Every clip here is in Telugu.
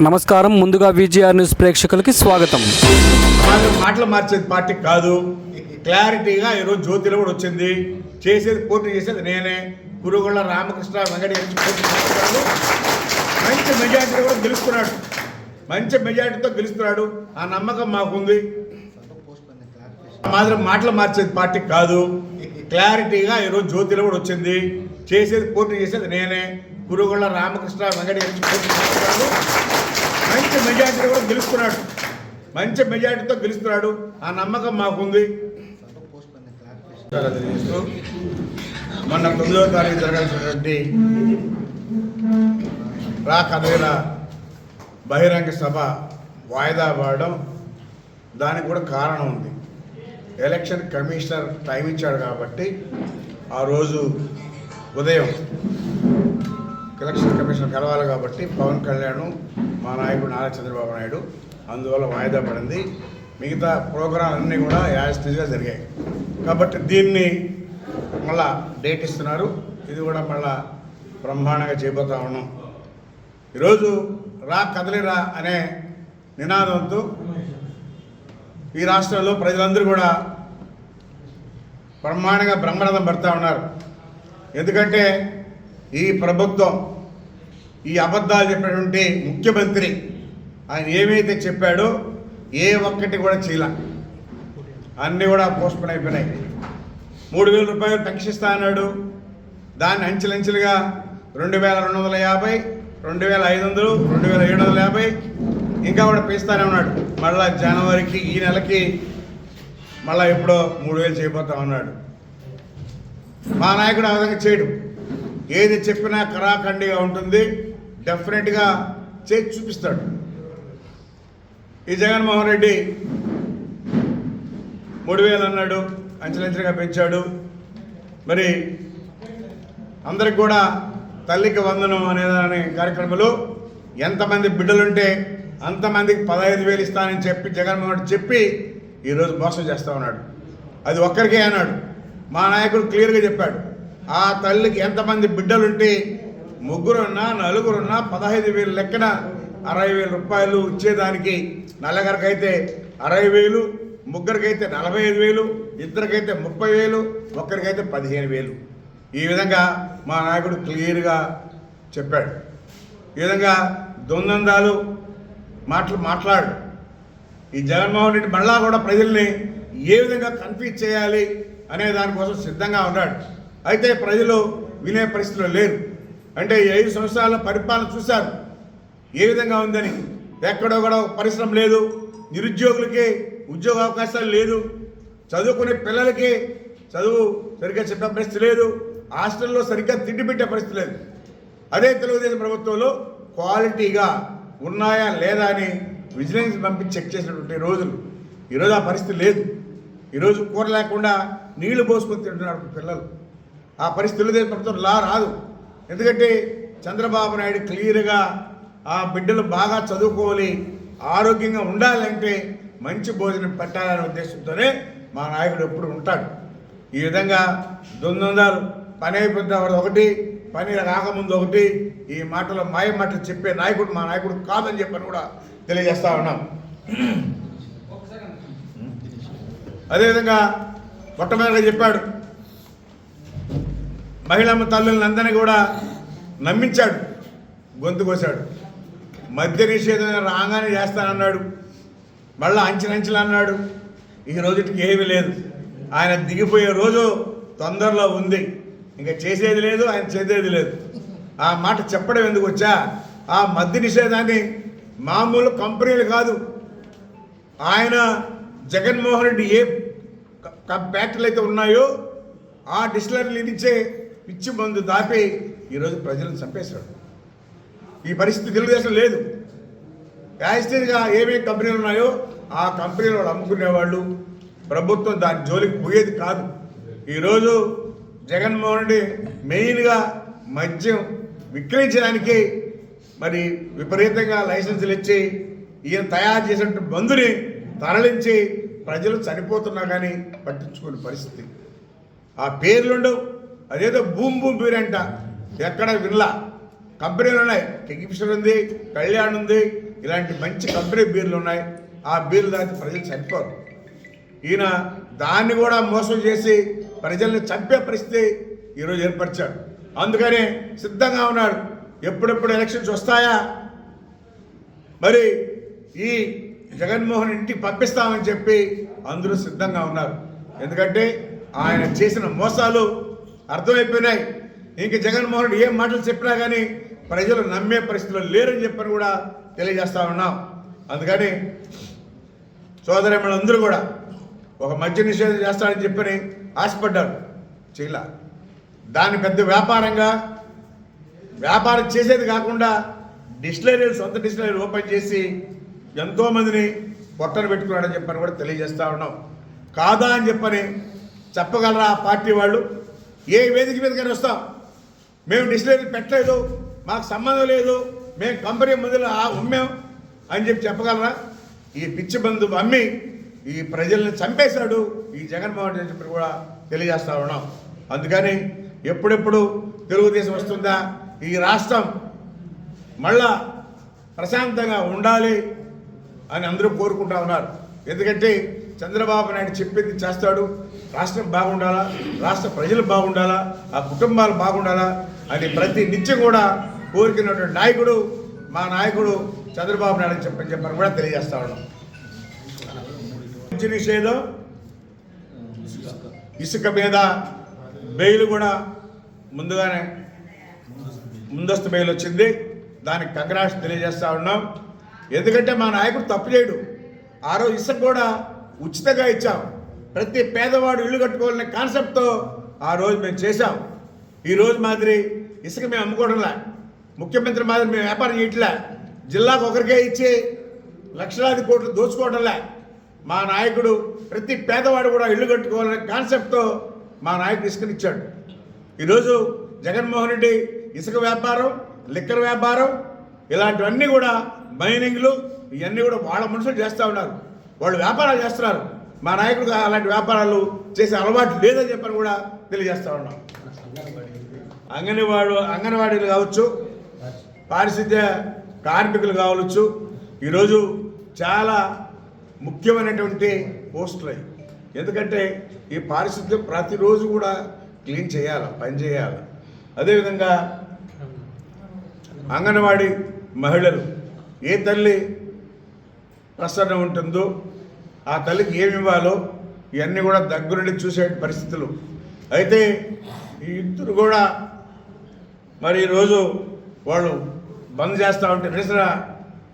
నమస్కారం. ముందుగా విజిఆర్ న్యూస్ ప్రేక్షకులకి స్వాగతం. మాటలు మార్చేది పార్టీ కాదు. క్లారిటీగా ఈరోజు జ్యోతిలో కూడా వచ్చింది. చేసేది పోటీ చేసేది నేనే. కురుగుళ్ళ రామకృష్ణ వెంగడి పోటీ మంచి మెజార్టీ కూడా గెలుస్తున్నాడు. మంచి మెజార్టీతో గెలుస్తున్నాడు. ఆ నమ్మకం మాకుంది. మాత్రం మాటలు మార్చేది పార్టీ కాదు. క్లారిటీగా ఈరోజు జ్యోతిలో కూడా వచ్చింది. చేసేది పోటీ చేసేది నేనే. కురుగుళ్ళ రామకృష్ణ వెంకటి గారి పోటీ మంచి మెజార్టీ కూడా గెలుస్తున్నాడు. మంచి మెజార్టీతో గెలుస్తున్నాడు. ఆ నమ్మకం మాకుంది. మొన్న తొమ్మిదవ తారీఖు జరగాల్సినటువంటి రా కదవేల బహిరంగ సభ వాయిదా పడడం దానికి కూడా కారణం ఉంది. ఎలక్షన్ కమిషనర్ టైం ఇచ్చాడు కాబట్టి ఆ రోజు ఉదయం ఎలక్షన్ కమిషన్ కలవాలి కాబట్టి పవన్ కళ్యాణ్ మా నాయకుడు నారా చంద్రబాబు నాయుడు అందువల్ల వాయిదా పడింది. మిగతా ప్రోగ్రాం అన్నీ కూడా యాజిటీగా జరిగాయి. కాబట్టి దీన్ని మళ్ళా డేట్ ఇస్తున్నారు. ఇది కూడా మళ్ళా బ్రహ్మాండంగా చేయబోతా ఉన్నాం. ఈరోజు రా కదలిరా అనే నినాదంతో ఈ రాష్ట్రంలో ప్రజలందరూ కూడా బ్రహ్మాండంగా బ్రహ్మరథం పడతా ఉన్నారు. ఎందుకంటే ఈ ప్రభుత్వం ఈ అబద్ధాలు చెప్పినటువంటి ముఖ్యమంత్రి ఆయన ఏమైతే చెప్పాడో ఏ ఒక్కటి కూడా చేయలే. అన్నీ కూడా పోస్ట్పోన్ అయిపోయినాయి. మూడు వేల రూపాయలు తక్షిస్తా అన్నాడు. దాన్ని అంచెలంచెలుగా రెండు వేల రెండు వందల యాభై రెండు వేల ఐదు వందలు రెండు వేల ఏడు వందల యాభై ఇంకా కూడా పెంచుతానే ఉన్నాడు. మళ్ళా జనవరికి ఈ నెలకి మళ్ళీ ఎప్పుడో మూడు వేలు చేయబోతా ఉన్నాడు. మా నాయకుడు ఆ విధంగా చేయడు. ఏది చెప్పినా కరాఖండిగా ఉంటుంది. డెఫినెట్గా చేసి చూపిస్తాడు. ఈ జగన్మోహన్ రెడ్డి మూడు వేలు అన్నాడు అంచెలంచెలుగా పెంచాడు. మరి అందరికి కూడా తల్లికి వందనం అనేదాని కార్యక్రమంలో ఎంతమంది బిడ్డలుంటే అంతమందికి పదహైదు వేలు ఇస్తానని చెప్పి జగన్మోహన్ రెడ్డి చెప్పి ఈరోజు మోసం చేస్తా ఉన్నాడు. అది ఒక్కరికే అన్నాడు. మా నాయకుడు క్లియర్గా చెప్పాడు. ఆ తల్లికి ఎంతమంది బిడ్డలుంటే ముగ్గురున్నా నలుగురున్నా పదహైదు వేలు లెక్కన అరవై వేల రూపాయలు ఇచ్చేదానికి నల్లగారికైతే అరవై వేలు ముగ్గురికైతే నలభై ఐదు వేలు ఇద్దరికైతే ముప్పై వేలు ఒక్కరికైతే పదిహేను వేలు. ఈ విధంగా మా నాయకుడు క్లియర్గా చెప్పాడు. ఈ విధంగా దొందందాలు మాట్లా మాట్లాడు. ఈ జగన్మోహన్ రెడ్డి మళ్ళా కూడా ప్రజల్ని ఏ విధంగా కన్ఫ్యూజ్ చేయాలి అనే దానికోసం సిద్ధంగా ఉన్నాడు. అయితే ప్రజలు వినే పరిస్థితిలో లేరు. అంటే ఈ ఐదు సంవత్సరాల పరిపాలన చూశారు. ఏ విధంగా ఉందని? ఎక్కడో కూడా ఒక పరిశ్రమ లేదు. నిరుద్యోగులకి ఉద్యోగ అవకాశాలు లేదు. చదువుకునే పిల్లలకి చదువు సరిగ్గా చెప్పే పరిస్థితి లేదు. హాస్టల్లో సరిగ్గా తిండి పెట్టే పరిస్థితి లేదు. అదే తెలుగుదేశం ప్రభుత్వంలో క్వాలిటీగా ఉన్నాయా లేదా అని విజిలెన్స్ పంపించి చెక్ చేసినటువంటి రోజులు. ఈరోజు ఆ పరిస్థితి లేదు. ఈరోజు కూర లేకుండా నీళ్ళు పోసుకొని తింటున్నారు పిల్లలు. ఆ పరిస్థితి తెలుగుదేశం ప్రభుత్వం లా రాదు. ఎందుకంటే చంద్రబాబు నాయుడు క్లియర్గా ఆ బిడ్డలు బాగా చదువుకోవాలి ఆరోగ్యంగా ఉండాలంటే మంచి భోజనం పెట్టాలనే ఉద్దేశంతోనే మా నాయకుడు ఎప్పుడు ఉంటాడు. ఈ విధంగా దొందొందాలు పని అయిపోయిన ఒకటి పని రాకముందు ఒకటి ఈ మాటలు మాయ మాటలు చెప్పే నాయకుడు మా నాయకుడు కాదని చెప్పని కూడా తెలియజేస్తా ఉన్నాం. అదేవిధంగా మొట్టమొదటిగా చెప్పాడు మహిళమ్మ తల్లులందరినీ కూడా నమ్మించాడు. గొంతు కోసాడు. మద్య నిషేధం రాగానే చేస్తానన్నాడు. మళ్ళీ అంచెలంచెలు అన్నాడు. ఈ రోజుటికి ఏమీ లేదు. ఆయన దిగిపోయే రోజు తొందరలో ఉంది. ఇంకా చేసేది లేదు ఆయన చేసేది లేదు. ఆ మాట చెప్పడం ఎందుకు వచ్చా? ఆ మద్య నిషేధాన్ని మామూలు కంపెనీలు కాదు. ఆయన జగన్మోహన్ రెడ్డి ఏ ఫ్యాక్టరీలు అయితే ఉన్నాయో ఆ డిస్టిలరీలు ఇచ్చే పిచ్చి మందు దాపి ఈరోజు ప్రజలను చంపేశాడు. ఈ పరిస్థితి తెలుగుదేశం లేదు. యాజిటీగా ఏమేమి కంపెనీలు ఉన్నాయో ఆ కంపెనీలు వాళ్ళు అమ్ముకునేవాళ్ళు. ప్రభుత్వం దాని జోలికి పోయేది కాదు. ఈరోజు జగన్మోహన్ రెడ్డి మెయిన్గా మద్యం విక్రయించడానికి మరి విపరీతంగా లైసెన్సులు ఇచ్చి ఈయన తయారు చేసిన మందుని తరలించి ప్రజలు చనిపోతున్నా కానీ పట్టించుకునే పరిస్థితి. ఆ పేర్లుండవు. అదేదో భూమి భూమి పేరంట ఎక్కడ వినలా. కంపెనీలు ఉన్నాయి. కింగ్ఫిషర్ ఉంది కళ్యాణ్ ఉంది ఇలాంటి మంచి కంపెనీ బీర్లు ఉన్నాయి. ఆ బీర్లు తాగితే ప్రజలు చనిపోరు. ఈయన దాన్ని కూడా మోసం చేసి ప్రజల్ని చంపే పరిస్థితి ఈరోజు ఏర్పరిచాడు. అందుకనే సిద్ధంగా ఉన్నాడు. ఎప్పుడెప్పుడు ఎలక్షన్స్ వస్తాయా? మరి ఈ జగన్మోహన్ ఇంటికి పంపిస్తామని చెప్పి అందరూ సిద్ధంగా ఉన్నారు. ఎందుకంటే ఆయన చేసిన మోసాలు అర్థమైపోయినాయి. ఇంక జగన్మోహన్ రెడ్డి ఏం మాటలు చెప్పినా కానీ ప్రజలు నమ్మే పరిస్థితుల్లో లేరని చెప్పని కూడా తెలియజేస్తా ఉన్నాం. అందుకని సోదరిమ్మలందరూ కూడా ఒక మద్య నిషేధం చేస్తాడని చెప్పని ఆశపడ్డారు. చీల దాన్ని పెద్ద వ్యాపారంగా వ్యాపారం చేసేది కాకుండా డిస్టిలరీలు సొంత డిస్టిలరీలు ఓపెన్ చేసి ఎంతోమందిని పొట్టను పెట్టుకున్నాడని చెప్పని కూడా తెలియజేస్తా ఉన్నాం. కాదా అని చెప్పని చెప్పగలరా ఆ పార్టీ వాళ్ళు? ఏ వేదిక మీదకైనా వస్తాం. మేము డిస్టిలరీ పెట్టలేదు మాకు సంబంధం లేదు మేము కంపెనీ మందులు ఆ ఉమ్మాం అని చెప్పి చెప్పగలరా? ఈ పిచ్చి బంధు అమ్మి ఈ ప్రజల్ని చంపేశాడు ఈ జగన్మోహన్ రెడ్డి చెప్పి కూడా తెలియజేస్తా ఉన్నాం. అందుకని ఎప్పుడెప్పుడు తెలుగుదేశం వస్తుందా? ఈ రాష్ట్రం మళ్ళా ప్రశాంతంగా ఉండాలి అని అందరూ కోరుకుంటా ఉన్నారు. ఎందుకంటే చంద్రబాబు నాయుడు చెప్పింది చేస్తాడు. రాష్ట్రం బాగుండాలా? రాష్ట్ర ప్రజలు బాగుండాలా? ఆ కుటుంబాలు బాగుండాలా? అని ప్రతి నిత్యం కూడా కోరుకున్నటువంటి నాయకుడు మా నాయకుడు చంద్రబాబు నాయుడు చెప్పని చెప్పని కూడా తెలియజేస్తా ఉన్నాం. మంచి నిషేధం ఇసుక మీద బెయిల్ కూడా ముందుగానే ముందస్తు బెయిల్ వచ్చింది. దానికి కంగ్రాట్స్ తెలియజేస్తా ఉన్నాం. ఎందుకంటే మా నాయకుడు తప్పు చేయడు. ఆ రోజు ఇసుక కూడా ఉచితంగా ఇచ్చాం. ప్రతి పేదవాడు ఇల్లు కట్టుకోవాలనే కాన్సెప్ట్తో ఆ రోజు మేము చేశాం. ఈ రోజు మాదిరి ఇసుక మేము అమ్ముకోవడంలా ముఖ్యమంత్రి మాదిరి మేము వ్యాపారం చేయట్లే. జిల్లాకు ఒకరికే ఇచ్చి లక్షలాది కోట్లు దోచుకోవడంలే మా నాయకుడు ప్రతి పేదవాడు కూడా ఇల్లు కట్టుకోవాలనే కాన్సెప్ట్తో మా నాయకుడు ఇసుకనిచ్చాడు. ఈరోజు జగన్మోహన్ రెడ్డి ఇసుక వ్యాపారం లిక్కర్ వ్యాపారం ఇలాంటివన్నీ కూడా మైనింగ్లు ఇవన్నీ కూడా వాళ్ళ మనుషులు చేస్తూ ఉన్నారు. వాళ్ళు వ్యాపారాలు చేస్తున్నారు. మా నాయకుడు అలాంటి వ్యాపారాలు చేసే అలవాటు లేదని చెప్పని కూడా తెలియజేస్తా ఉన్నాం. అంగన్వాడు అంగన్వాడీలు కావచ్చు పారిశుద్ధ్య కార్మికులు కావచ్చు ఈరోజు చాలా ముఖ్యమైనటువంటి పోస్టులు ఎందుకంటే ఈ పారిశుద్ధ్యం ప్రతిరోజు కూడా క్లీన్ చేయాలి పని చేయాలి. అదేవిధంగా అంగన్వాడీ మహిళలు ఏ తల్లి ప్రసన్న ఉంటుందో ఆ తల్లికి ఏమి ఇవ్వాలో ఇవన్నీ కూడా దగ్గరుండి చూసే పరిస్థితులు. అయితే ఈ ఇద్దరు కూడా మరి ఈరోజు వాళ్ళు బంద్ చేస్తూ ఉంటే నిరసన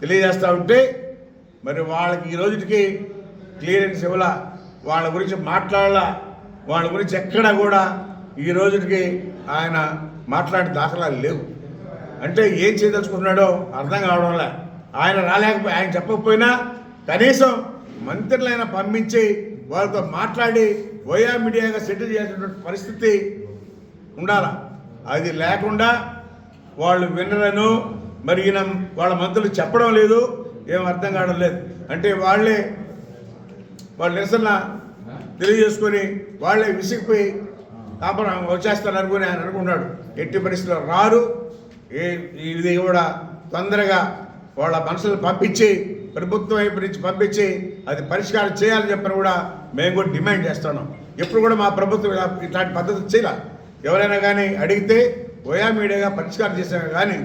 తెలియజేస్తూ ఉంటే మరి వాళ్ళకి ఈ రోజుకి క్లియరెన్స్ ఇవ్వాల వాళ్ళ గురించి మాట్లాడాల వాళ్ళ గురించి ఎక్కడ కూడా ఈ రోజుకి ఆయన మాట్లాడే దాఖలాలు లేవు. అంటే ఏం చేయదలుచుకున్నాడో అర్థం కావడంలే. ఆయన రాలేకపోయి ఆయన చెప్పకపోయినా కనీసం మంత్రులైనా పంపించి వాళ్ళతో మాట్లాడి ఓయా మీడియాగా సెటిల్ చేసినటువంటి పరిస్థితి ఉండాల? అది లేకుండా వాళ్ళు వినరను మరి వాళ్ళ మంత్రులు చెప్పడం లేదు ఏం అర్థం కావడం లేదు. అంటే వాళ్ళే వాళ్ళ నిరసన తెలియజేసుకొని వాళ్ళే విసిగిపోయి కాపురం వచ్చేస్తారు అనుకుని ఆయన అనుకున్నాడు ఎట్టి పరిస్థితుల్లో రారు ఏ ఇది కూడా తొందరగా వాళ్ళ మనుషులను పంపించి ప్రభుత్వం వైపు నుంచి పంపించి అది పరిష్కారం చేయాలని చెప్పని కూడా మేము కూడా డిమాండ్ చేస్తున్నాం. ఎప్పుడు కూడా మా ప్రభుత్వం ఇలా ఇట్లాంటి పద్ధతి చేయాలి. ఎవరైనా కానీ అడిగితే ఓయా మీడియాగా పరిష్కారం చేసాము కానీ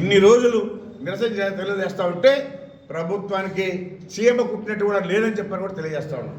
ఇన్ని రోజులు నిరసన తెలియజేస్తూ తెలియజేస్తా ఉంటే ప్రభుత్వానికి సీఎం కుట్టినట్టు కూడా లేదని చెప్పని కూడా తెలియజేస్తా ఉన్నాం.